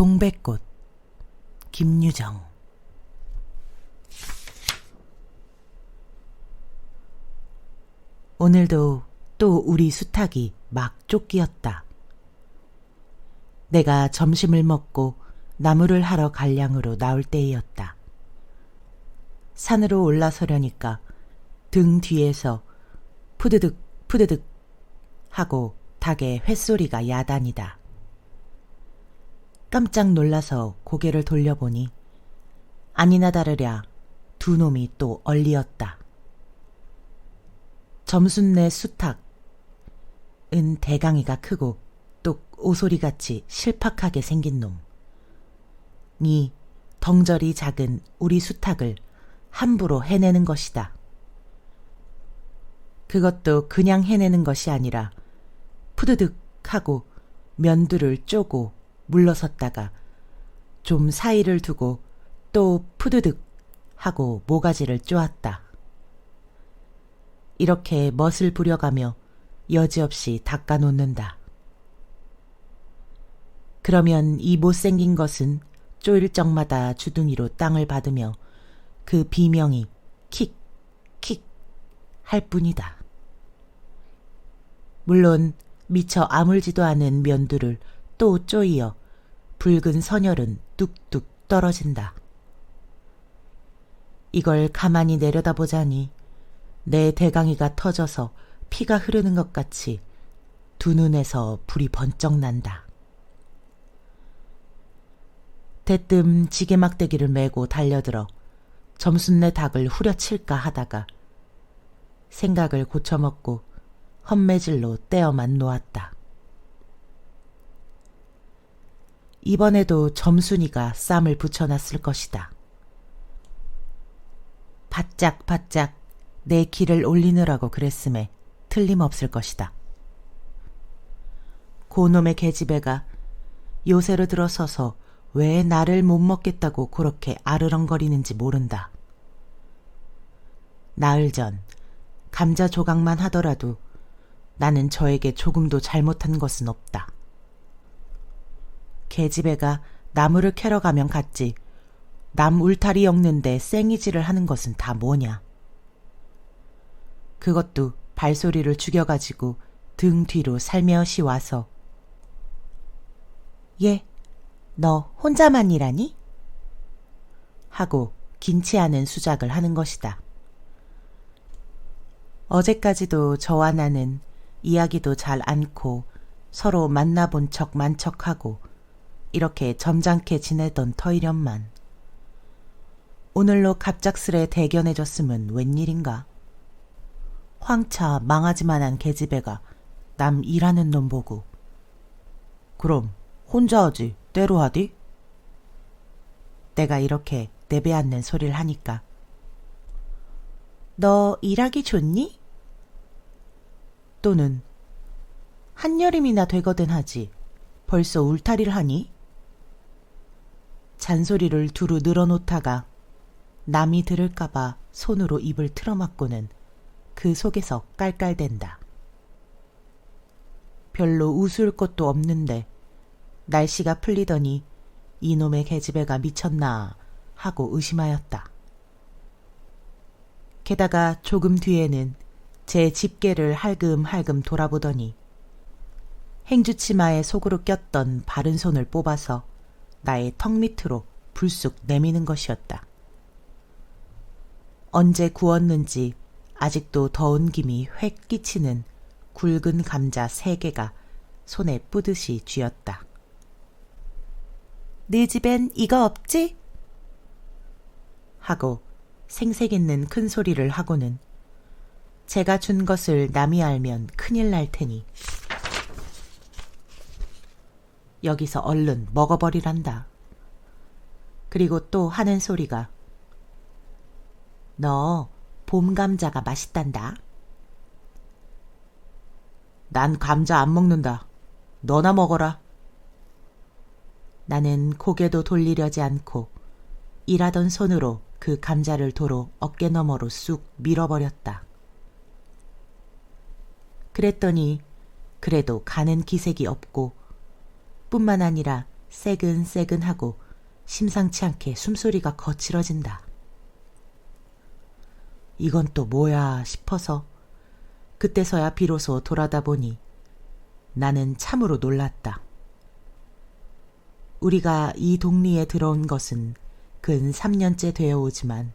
동백꽃 김유정 오늘도 또 우리 수탉이 막 쫓기었다. 내가 점심을 먹고 나무를 하러 갈량으로 나올 때이었다. 산으로 올라서려니까 등 뒤에서 푸드득 푸드득 하고 닭의 횟소리가 야단이다. 깜짝 놀라서 고개를 돌려보니 아니나 다르랴 두 놈이 또 얼리었다. 점순내 수탉 은 대강이가 크고 또 오소리같이 실팍하게 생긴 놈. 니 덩저리 작은 우리 수탉을 함부로 해내는 것이다. 그것도 그냥 해내는 것이 아니라 푸드득 하고 면두를 쪼고 물러섰다가 좀 사이를 두고 또 푸드득 하고 모가지를 쪼았다. 이렇게 멋을 부려가며 여지없이 닦아놓는다. 그러면 이 못생긴 것은 쪼일 적마다 주둥이로 땅을 받으며 그 비명이 킥, 킥 할 뿐이다. 물론 미처 아물지도 않은 면두를 또 쪼이어 붉은 선혈은 뚝뚝 떨어진다. 이걸 가만히 내려다보자니 내 대강이가 터져서 피가 흐르는 것 같이 두 눈에서 불이 번쩍 난다. 대뜸 지게 막대기를 메고 달려들어 점순내 닭을 후려칠까 하다가 생각을 고쳐먹고 헛매질로 떼어만 놓았다. 이번에도 점순이가 쌈을 붙여놨을 것이다. 바짝 바짝 내 길을 올리느라고 그랬음에 틀림없을 것이다. 고놈의 계집애가 요새로 들어서서 왜 나를 못 먹겠다고 그렇게 아르렁거리는지 모른다. 나흘 전 감자 조각만 하더라도 나는 저에게 조금도 잘못한 것은 없다. 계집애가 나무를 캐러 가면 갔지. 남 울타리 엮는데 생이질을 하는 것은 다 뭐냐. 그것도 발소리를 죽여가지고 등 뒤로 살며시 와서 예, 너 혼자만 일하니? 하고 긴치 않은 수작을 하는 것이다. 어제까지도 저와 나는 이야기도 잘 않고 서로 만나본 척 만척하고 이렇게 점잖게 지내던 터이련만 오늘로 갑작스레 대견해졌으면 웬일인가? 황차 망하지만한 계집애가 남 일하는 놈 보고 그럼 혼자 하지 때로 하디? 내가 이렇게 내배앉는 소리를 하니까 너 일하기 좋니? 또는 한여름이나 되거든 하지 벌써 울타리를 하니? 잔소리를 두루 늘어놓다가 남이 들을까봐 손으로 입을 틀어막고는 그 속에서 깔깔댄다. 별로 웃을 것도 없는데 날씨가 풀리더니 이놈의 계집애가 미쳤나 하고 의심하였다. 게다가 조금 뒤에는 제 집게를 할금할금 돌아보더니 행주치마에 속으로 꼈던 바른 손을 뽑아서 나의 턱 밑으로 불쑥 내미는 것이었다. 언제 구웠는지 아직도 더운 김이 획 끼치는 굵은 감자 세 개가 손에 뿌듯이 쥐었다. 네 집엔 이거 없지? 하고 생색 있는 큰 소리를 하고는 제가 준 것을 남이 알면 큰일 날 테니 여기서 얼른 먹어버리란다. 그리고 또 하는 소리가 너 봄 감자가 맛있단다. 난 감자 안 먹는다. 너나 먹어라. 나는 고개도 돌리려지 않고 일하던 손으로 그 감자를 도로 어깨 너머로 쑥 밀어버렸다. 그랬더니 그래도 가는 기색이 없고 뿐만 아니라 새근새근하고 심상치 않게 숨소리가 거칠어진다. 이건 또 뭐야 싶어서 그때서야 비로소 돌아다 보니 나는 참으로 놀랐다. 우리가 이 동리에 들어온 것은 근 3년째 되어 오지만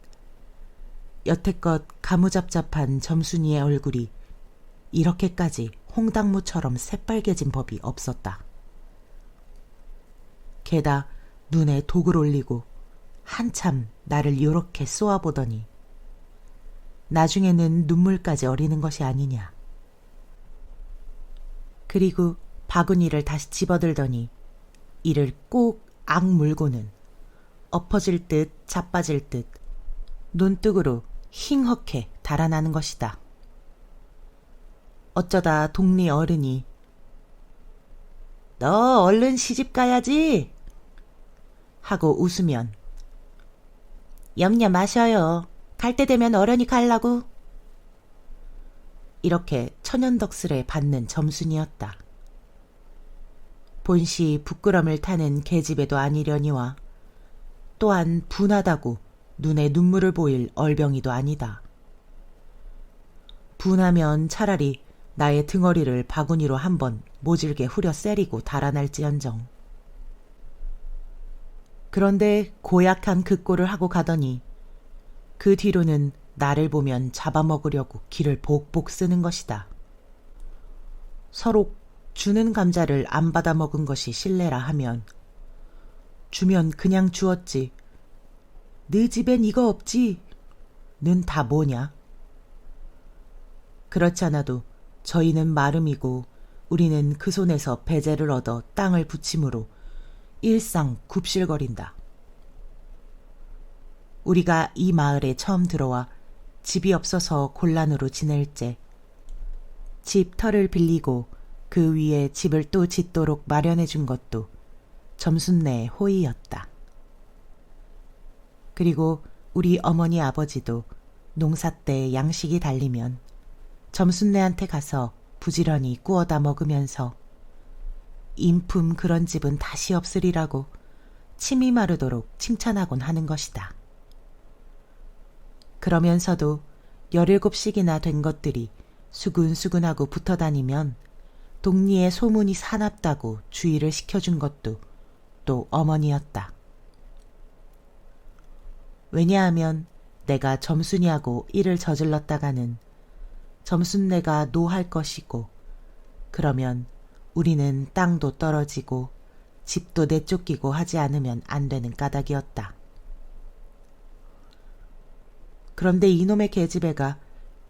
여태껏 가무잡잡한 점순이의 얼굴이 이렇게까지 홍당무처럼 새빨개진 법이 없었다. 게다 눈에 독을 올리고 한참 나를 요렇게 쏘아보더니 나중에는 눈물까지 어리는 것이 아니냐. 그리고 바구니를 다시 집어들더니 이를 꼭 악 물고는 엎어질 듯 자빠질 듯 눈뜨구로 힝헉해 달아나는 것이다. 어쩌다 동리 어른이 너 얼른 시집 가야지 하고 웃으면 염려 마셔요. 갈 때 되면 어른이 갈라고. 이렇게 천연덕스레 받는 점순이었다. 본시 부끄럼을 타는 계집애도 아니려니와 또한 분하다고 눈에 눈물을 보일 얼병이도 아니다. 분하면 차라리 나의 등어리를 바구니로 한번 모질게 후려 세리고 달아날지언정. 그런데 고약한 그 꼴을 하고 가더니 그 뒤로는 나를 보면 잡아먹으려고 길을 복복 쓰는 것이다. 서로 주는 감자를 안 받아 먹은 것이 신뢰라 하면 주면 그냥 주었지. 네 집엔 이거 없지. 는 다 뭐냐? 그렇잖아도 저희는 마름이고 우리는 그 손에서 배제를 얻어 땅을 붙임으로 일상 굽실거린다. 우리가 이 마을에 처음 들어와 집이 없어서 곤란으로 지낼 때집 터를 빌리고 그 위에 집을 또 짓도록 마련해 준 것도 점순네의 호의였다. 그리고 우리 어머니 아버지도 농사 때 양식이 달리면 점순네한테 가서 부지런히 구워다 먹으면서 인품 그런 집은 다시 없으리라고 침이 마르도록 칭찬하곤 하는 것이다. 그러면서도 열일곱씩이나 된 것들이 수근수근하고 붙어 다니면 동리에 소문이 사납다고 주의를 시켜준 것도 또 어머니였다. 왜냐하면 내가 점순이하고 일을 저질렀다가는 점순내가 노할 것이고 그러면 우리는 땅도 떨어지고 집도 내쫓기고 하지 않으면 안 되는 까닭이었다. 그런데 이놈의 계집애가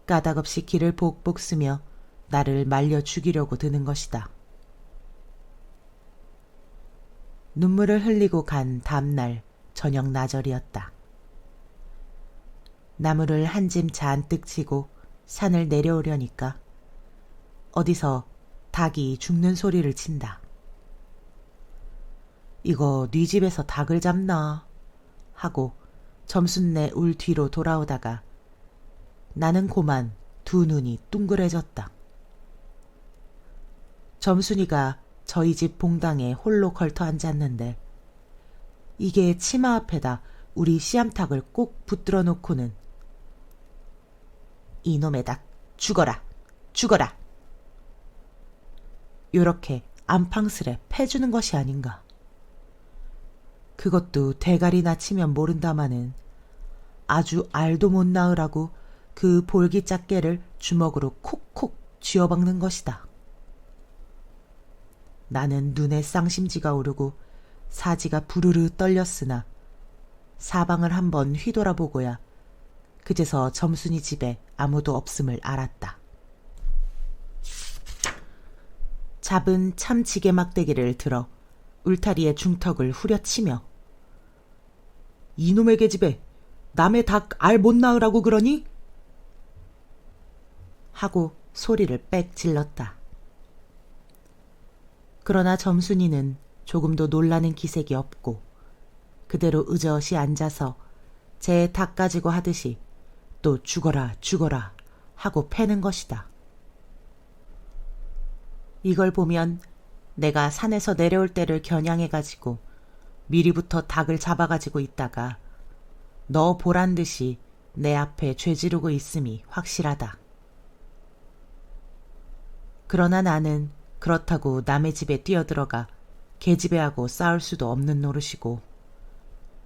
까닭없이 길을 복복 쓰며 나를 말려 죽이려고 드는 것이다. 눈물을 흘리고 간 다음날 저녁 나절이었다. 나무를 한 짐 잔뜩 치고 산을 내려오려니까 어디서 닭이 죽는 소리를 친다. 이거 네 집에서 닭을 잡나 하고 점순내 울 뒤로 돌아오다가 나는 고만 두 눈이 둥그레졌다. 점순이가 저희 집 봉당에 홀로 걸터 앉았는데 이게 치마 앞에다 우리 씨암탉을 꼭 붙들어 놓고는 이놈의 닭 죽어라 죽어라 요렇게 안팡스레 패주는 것이 아닌가. 그것도 대가리 나 치면 모른다마는 아주 알도 못 낳으라고 그 볼기짝개를 주먹으로 콕콕 쥐어박는 것이다. 나는 눈에 쌍심지가 오르고 사지가 부르르 떨렸으나 사방을 한번 휘돌아보고야 그제서 점순이 집에 아무도 없음을 알았다. 잡은 참지게 막대기를 들어 울타리의 중턱을 후려치며 이놈의 계집애 남의 닭 알 못 낳으라고 그러니? 하고 소리를 빽 질렀다. 그러나 점순이는 조금도 놀라는 기색이 없고 그대로 의젓이 앉아서 제 닭 가지고 하듯이 또 죽어라 죽어라 하고 패는 것이다. 이걸 보면 내가 산에서 내려올 때를 겨냥해가지고 미리부터 닭을 잡아가지고 있다가 너 보란 듯이 내 앞에 죄 지르고 있음이 확실하다. 그러나 나는 그렇다고 남의 집에 뛰어들어가 계집애하고 싸울 수도 없는 노릇이고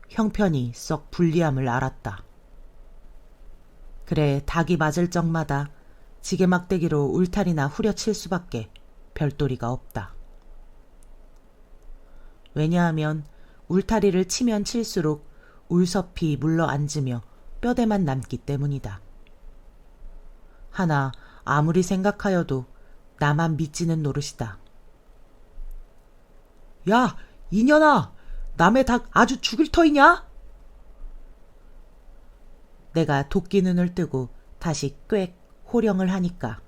형편이 썩 불리함을 알았다. 그래 닭이 맞을 적마다 지게 막대기로 울타리나 후려칠 수밖에 별도리가 없다. 왜냐하면 울타리를 치면 칠수록 울섭이 물러 앉으며 뼈대만 남기 때문이다. 하나 아무리 생각하여도 나만 믿지는 노릇이다. 야, 이년아! 남의 닭 아주 죽일 터이냐? 내가 도끼 눈을 뜨고 다시 꽥 호령을 하니까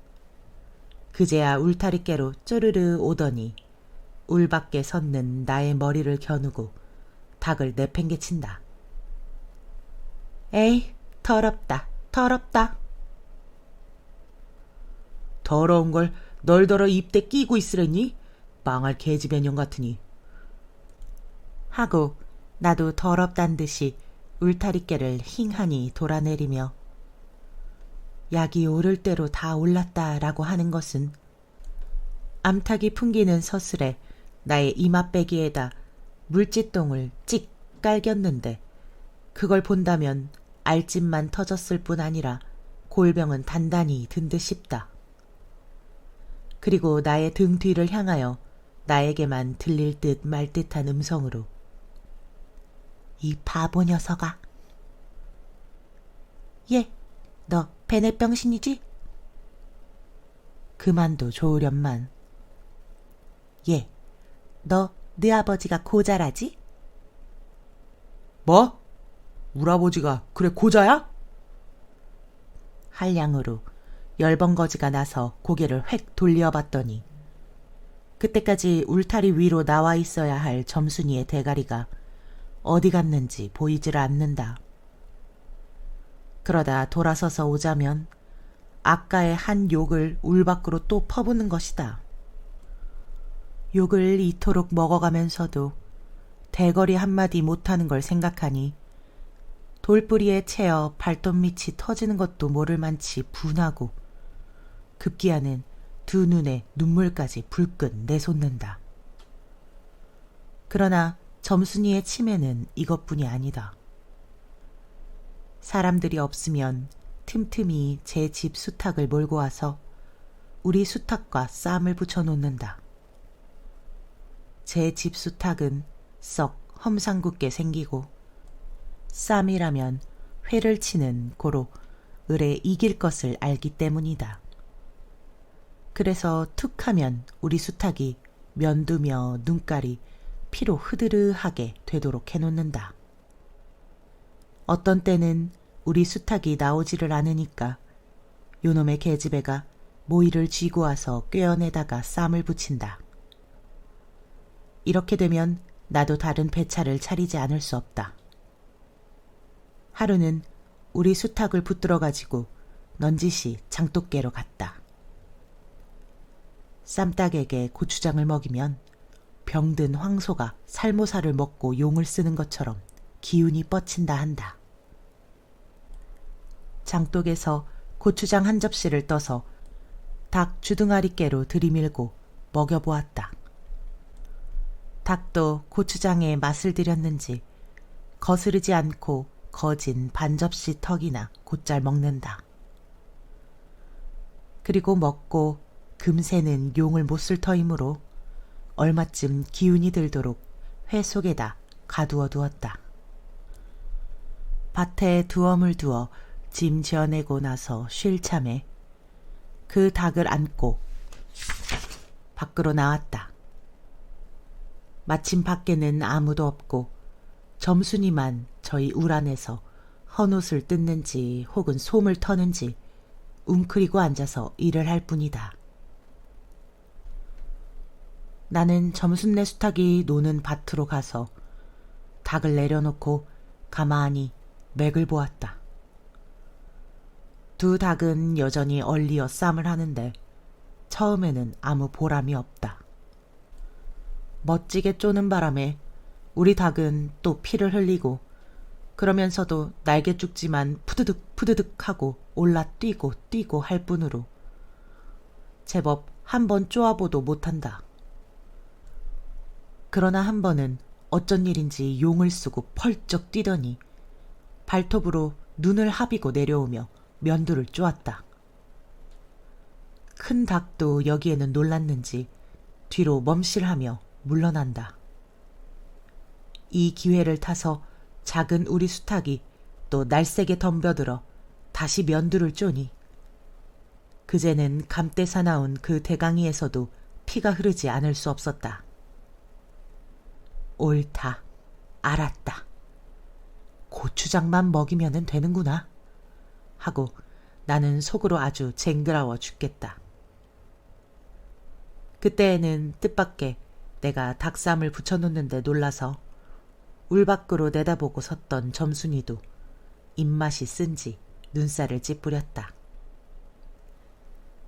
그제야 울타리깨로 쪼르르 오더니 울 밖에 섰는 나의 머리를 겨누고 닭을 내팽개친다. 에이, 더럽다, 더럽다. 더러운 걸 널더러 입대 끼고 있으려니? 망할 개집애년 같으니. 하고 나도 더럽단 듯이 울타리깨를 힝하니 돌아내리며 약이 오를 대로 다 올랐다라고 하는 것은 암탉이 풍기는 서슬에 나의 이맛배기에다 물지똥을 찍 깔겼는데 그걸 본다면 알집만 터졌을 뿐 아니라 골병은 단단히 든 듯 싶다. 그리고 나의 등 뒤를 향하여 나에게만 들릴 듯 말 듯한 음성으로 이 바보 녀석아. 예, 너 베네병신이지? 그만도 좋으련만. 예, 너 네 아버지가 고자라지? 뭐? 우리 아버지가 그래 고자야? 한량으로 열번거지가 나서 고개를 획 돌려봤더니 그때까지 울타리 위로 나와 있어야 할 점순이의 대가리가 어디 갔는지 보이질 않는다. 그러다 돌아서서 오자면 아까의 한 욕을 울 밖으로 또 퍼부는 것이다. 욕을 이토록 먹어가면서도 대거리 한마디 못하는 걸 생각하니 돌뿌리에 채어 발톱 밑이 터지는 것도 모를 만치 분하고 급기야는 두 눈에 눈물까지 불끈 내솟는다. 그러나 점순이의 치매는 이것뿐이 아니다. 사람들이 없으면 틈틈이 제 집 수탉을 몰고 와서 우리 수탉과 쌈을 붙여놓는다. 제 집 수탉은 썩 험상궂게 생기고 쌈이라면 회를 치는 고로 을에 이길 것을 알기 때문이다. 그래서 툭 하면 우리 수탉이 면두며 눈깔이 피로 흐드르하게 되도록 해놓는다. 어떤 때는 우리 수탉이 나오지를 않으니까 요놈의 계집애가 모이를 쥐고 와서 꿰어내다가 쌈을 붙인다. 이렇게 되면 나도 다른 배차를 차리지 않을 수 없다. 하루는 우리 수탉을 붙들어 가지고 넌지시 장독깨로 갔다. 쌈닭에게 고추장을 먹이면 병든 황소가 살모사를 먹고 용을 쓰는 것처럼 기운이 뻗친다 한다. 장독에서 고추장 한 접시를 떠서 닭 주둥아리깨로 들이밀고 먹여보았다. 닭도 고추장에 맛을 들였는지 거스르지 않고 거진 반 접시 턱이나 곧잘 먹는다. 그리고 먹고 금새는 용을 못 쓸 터이므로 얼마쯤 기운이 들도록 회 속에다 가두어 두었다. 밭에 두엄을 두어 짐 지어내고 나서 쉴 참에 그 닭을 안고 밖으로 나왔다. 마침 밖에는 아무도 없고 점순이만 저희 울 안에서 헌옷을 뜯는지 혹은 솜을 터는지 웅크리고 앉아서 일을 할 뿐이다. 나는 점순내 수탉이 노는 밭으로 가서 닭을 내려놓고 가만히 맥을 보았다. 두 닭은 여전히 얼리어 쌈을 하는데 처음에는 아무 보람이 없다. 멋지게 쪼는 바람에 우리 닭은 또 피를 흘리고 그러면서도 날개 죽지만 푸드득 푸드득 하고 올라 뛰고 뛰고 할 뿐으로 제법 한 번 쪼아보도 못한다. 그러나 한 번은 어쩐 일인지 용을 쓰고 펄쩍 뛰더니 발톱으로 눈을 합이고 내려오며 면두를 쪼았다. 큰 닭도 여기에는 놀랐는지 뒤로 멈실하며 물러난다. 이 기회를 타서 작은 우리 수탉이 또 날쌔게 덤벼들어 다시 면두를 쪼니 그제는 감대 사나운 그 대강이에서도 피가 흐르지 않을 수 없었다. 옳다. 알았다. 고추장만 먹이면 되는구나. 하고 나는 속으로 아주 쟁그라워 죽겠다. 그때에는 뜻밖의 내가 닭쌈을 붙여놓는데 놀라서 울 밖으로 내다보고 섰던 점순이도 입맛이 쓴지 눈살을 찌푸렸다.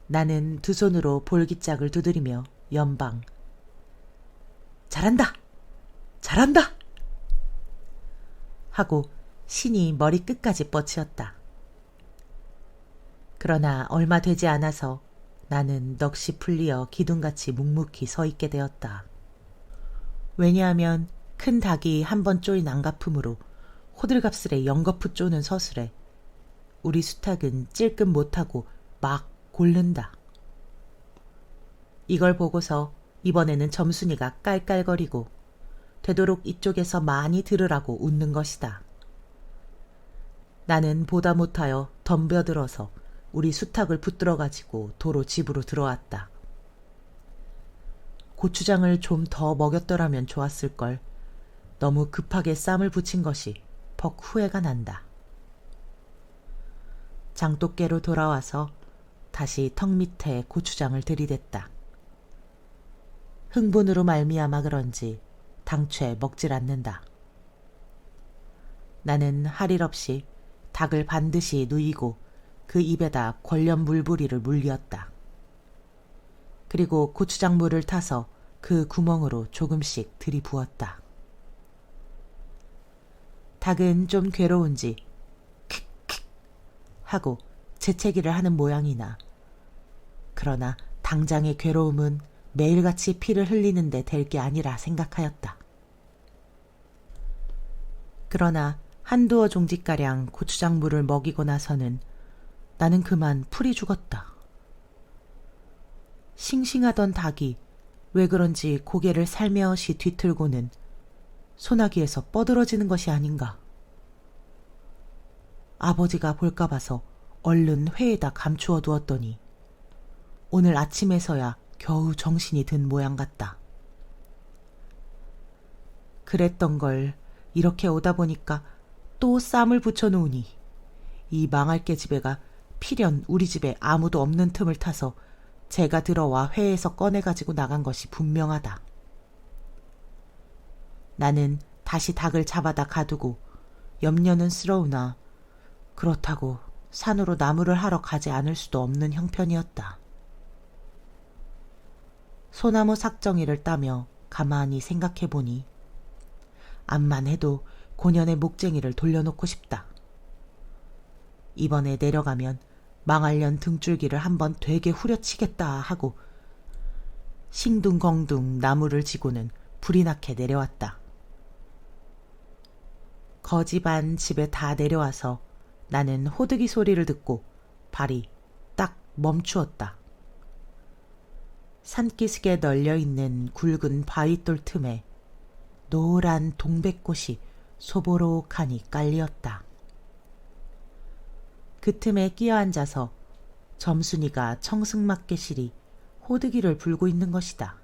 나는 두 손으로 볼기짝을 두드리며 연방. 잘한다! 잘한다! 하고 신이 머리 끝까지 뻗치었다. 그러나 얼마 되지 않아서 나는 넋이 풀리어 기둥같이 묵묵히 서 있게 되었다. 왜냐하면 큰 닭이 한 번 쪼인 안가품으로 호들갑스레 연거푸 쪼는 서술에 우리 수탉은 찔끔 못하고 막 골른다. 이걸 보고서 이번에는 점순이가 깔깔거리고 되도록 이쪽에서 많이 들으라고 웃는 것이다. 나는 보다 못하여 덤벼들어서 우리 수탉을 붙들어 가지고 도로 집으로 들어왔다. 고추장을 좀 더 먹였더라면 좋았을 걸. 너무 급하게 쌈을 붙인 것이 퍽 후회가 난다. 장독깨로 돌아와서 다시 턱 밑에 고추장을 들이댔다. 흥분으로 말미암아 그런지 당최 먹질 않는다. 나는 할 일 없이 닭을 반드시 누이고 그 입에다 권련 물부리를 물리었다. 그리고 고추장물을 타서 그 구멍으로 조금씩 들이부었다. 닭은 좀 괴로운지 킥킥 하고 재채기를 하는 모양이나 그러나 당장의 괴로움은 매일같이 피를 흘리는데 될 게 아니라 생각하였다. 그러나 한두어 종지가량 고추장물을 먹이고 나서는 나는 그만 풀이 죽었다. 싱싱하던 닭이 왜 그런지 고개를 살며시 뒤틀고는 소나기에서 뻗어지는 것이 아닌가. 아버지가 볼까 봐서 얼른 회에다 감추어 두었더니 오늘 아침에서야 겨우 정신이 든 모양 같다. 그랬던 걸 이렇게 오다 보니까 또 쌈을 붙여놓으니 이 망할게 집애가 필연 우리 집에 아무도 없는 틈을 타서 제가 들어와 회에서 꺼내가지고 나간 것이 분명하다. 나는 다시 닭을 잡아다 가두고 염려는 스러우나 그렇다고 산으로 나무를 하러 가지 않을 수도 없는 형편이었다. 소나무 삭정이를 따며 가만히 생각해 보니 암만 해도 고년의 목쟁이를 돌려놓고 싶다. 이번에 내려가면 망할년 등줄기를 한번 되게 후려치겠다 하고 싱둥벙둥 나무를 지고는 불이 나게 내려왔다. 거지반 집에 다 내려와서 나는 호드기 소리를 듣고 발이 딱 멈추었다. 산기슭에 널려 있는 굵은 바위돌 틈에 노란 동백꽃이 소보록하니 깔리었다. 그 틈에 끼어 앉아서 점순이가 청승맞게 실이 호드기를 불고 있는 것이다.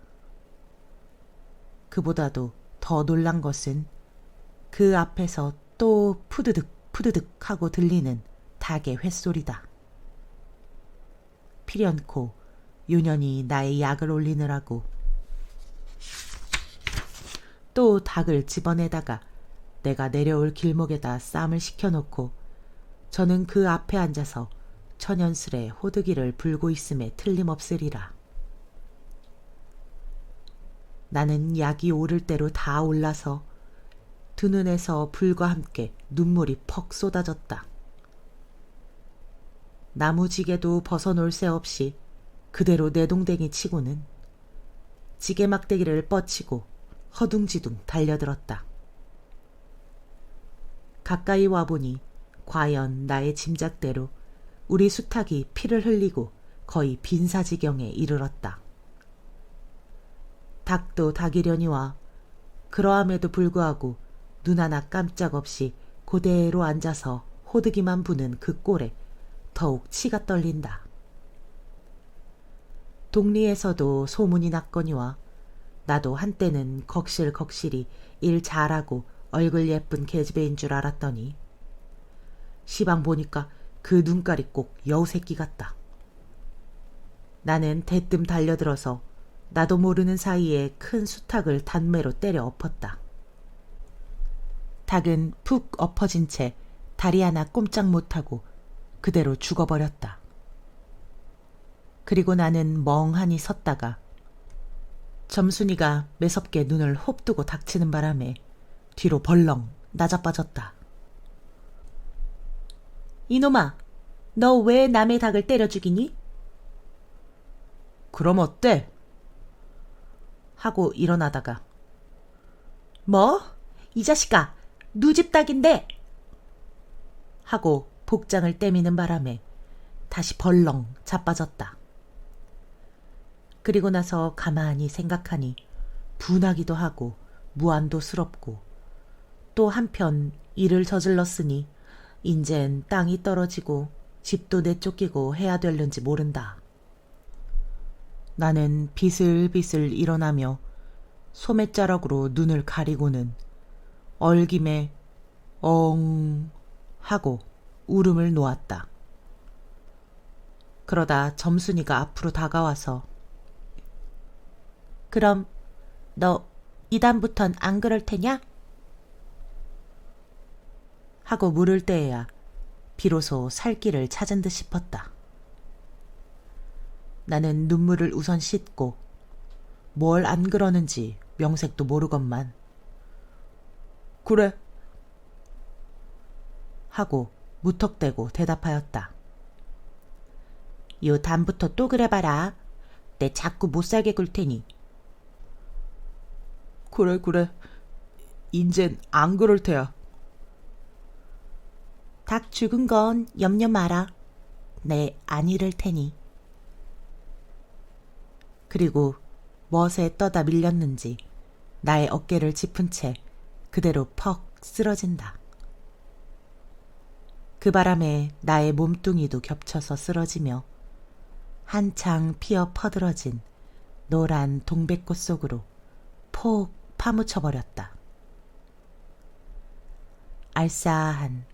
그보다도 더 놀란 것은 그 앞에서 또 푸드득 푸드득 하고 들리는 닭의 횟소리다. 필연코 유년이 나의 약을 올리느라고 또 닭을 집어내다가 내가 내려올 길목에다 쌈을 식혀놓고 저는 그 앞에 앉아서 천연스레 호드기를 불고 있음에 틀림없으리라. 나는 약이 오를 대로 다 올라서 두 눈에서 불과 함께 눈물이 퍽 쏟아졌다. 나무지게도 벗어놓을 새 없이 그대로 내동댕이 치고는 지게 막대기를 뻗치고 허둥지둥 달려들었다. 가까이 와보니 과연 나의 짐작대로 우리 수탉이 피를 흘리고 거의 빈사지경에 이르렀다. 닭도 닭이려니와 그러함에도 불구하고 눈 하나 깜짝 없이 고대로 앉아서 호드기만 부는 그 꼴에 더욱 치가 떨린다. 동리에서도 소문이 났거니와 나도 한때는 걱실걱실이 일 잘하고 얼굴 예쁜 계집애인 줄 알았더니 시방 보니까 그 눈깔이 꼭 여우 새끼 같다. 나는 대뜸 달려들어서 나도 모르는 사이에 큰 수탉을 단매로 때려 엎었다. 닭은 푹 엎어진 채 다리 하나 꼼짝 못하고 그대로 죽어버렸다. 그리고 나는 멍하니 섰다가 점순이가 매섭게 눈을 홉두고 닥치는 바람에 뒤로 벌렁 나자빠졌다. 이놈아, 너 왜 남의 닭을 때려 죽이니? 그럼 어때? 하고 일어나다가 뭐? 이 자식아, 누집 닭인데! 하고 복장을 떼미는 바람에 다시 벌렁 자빠졌다. 그리고 나서 가만히 생각하니 분하기도 하고 무안도스럽고 또 한편 일을 저질렀으니 인젠 땅이 떨어지고 집도 내쫓기고 해야 될는지 모른다. 나는 비슬비슬 일어나며 소매자락으로 눈을 가리고는 얼김에 엉 하고 울음을 놓았다. 그러다 점순이가 앞으로 다가와서 그럼 너 이단부턴 안 그럴 테냐? 하고 물을 때에야 비로소 살 길을 찾은 듯 싶었다. 나는 눈물을 우선 씻고 뭘 안 그러는지 명색도 모르건만 그래, 하고 무턱대고 대답하였다. 요 다음부터 또 그래봐라. 내 자꾸 못살게 굴 테니. 그래, 그래. 인젠 안 그럴 테야. 닭 죽은 건 염려 마라. 내안 이를 테니. 그리고 멋에 떠다 밀렸는지 나의 어깨를 짚은 채 그대로 퍽 쓰러진다. 그 바람에 나의 몸뚱이도 겹쳐서 쓰러지며 한창 피어 퍼들어진 노란 동백꽃 속으로 폭 파묻혀 버렸다. 알싸한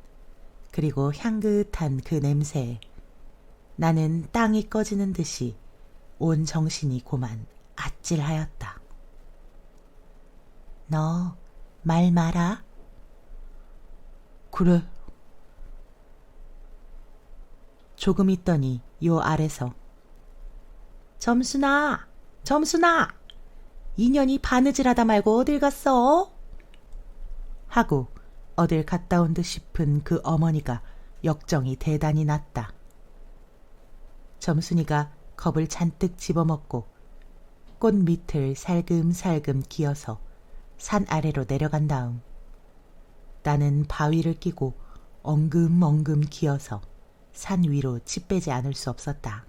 그리고 향긋한 그 냄새에 나는 땅이 꺼지는 듯이 온 정신이 고만 아찔하였다. 너 말 마라. 그래, 조금 있더니 요 아래서 점순아, 점순아, 인연이 바느질하다 말고 어딜 갔어? 하고 어딜 갔다 온 듯 싶은 그 어머니가 역정이 대단히 났다. 점순이가 겁을 잔뜩 집어먹고 꽃 밑을 살금살금 기어서 산 아래로 내려간 다음 나는 바위를 끼고 엉금엉금 기어서 산 위로 치 빼지 않을 수 없었다.